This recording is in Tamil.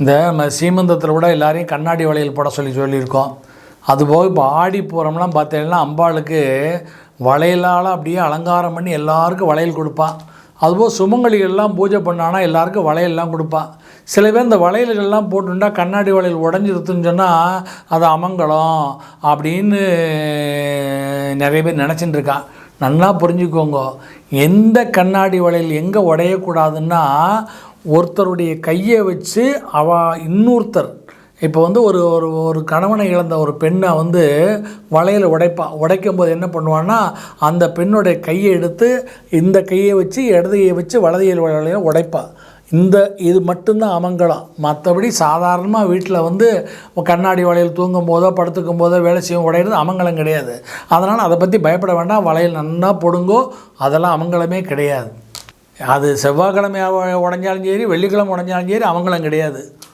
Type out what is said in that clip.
இந்த நம்ம சீமந்தத்தில் கூட எல்லாரையும் கண்ணாடி வளையல் போட சொல்லி சொல்லியிருக்கோம். அதுபோக இப்போ ஆடி போகிறோம்லாம் பார்த்தீங்கன்னா அம்பாளுக்கு வளையலால் அப்படியே அலங்காரம் பண்ணி எல்லாருக்கும் வளையல் கொடுப்பான் அதுபோக சுமங்கலிகள்லாம் பூஜை பண்ணானா எல்லாருக்கும் வளையல்லாம் கொடுப்பான் சில பேர் இந்த வளையல்கள்லாம் போட்டுட்டா கண்ணாடி வளையல் உடஞ்சிருத்துன்னு சொன்னால் அது அமங்கலம் அப்படின்னு நிறைய பேர் நினச்சிட்டு இருக்கான் நல்லா புரிஞ்சுக்கோங்க. எந்த கண்ணாடி வளையல் எங்கே உடையக்கூடாதுன்னா ஒருத்தருடைய கையை வச்சு அவ இன்னொருத்தர். இப்போ வந்து ஒரு ஒரு ஒரு கணவனை இழந்த ஒரு பெண்ணை வந்து வளையல் உடைப்பா உடைக்கும் போது என்ன பண்ணுவான்னா அந்த பெண்ணுடைய கையை எடுத்து இந்த கையை வச்சு இடதையை வச்சு வலதையில் வளையல உடைப்பா. இந்த இது மட்டும்தான் அமங்கலம். மற்றபடி சாதாரணமாக வீட்டில் வந்து கண்ணாடி வளையல் தூங்கும் போதோ படுத்துக்கும் போதோ வேலை செய்யும் உடையிறது அமங்கலம் கிடையாது. அதனால் அதை பற்றி பயப்பட வேண்டாம். வளையல் நன்னா பொடுங்கோ அதெல்லாம் அமங்கலமே கிடையாது. அது செவ்வாய்க்கிழமை உடஞ்சாலும் சரி வெள்ளிக்கிழமை உடஞ்சாலும் சரி அவங்களும் கிடையாது.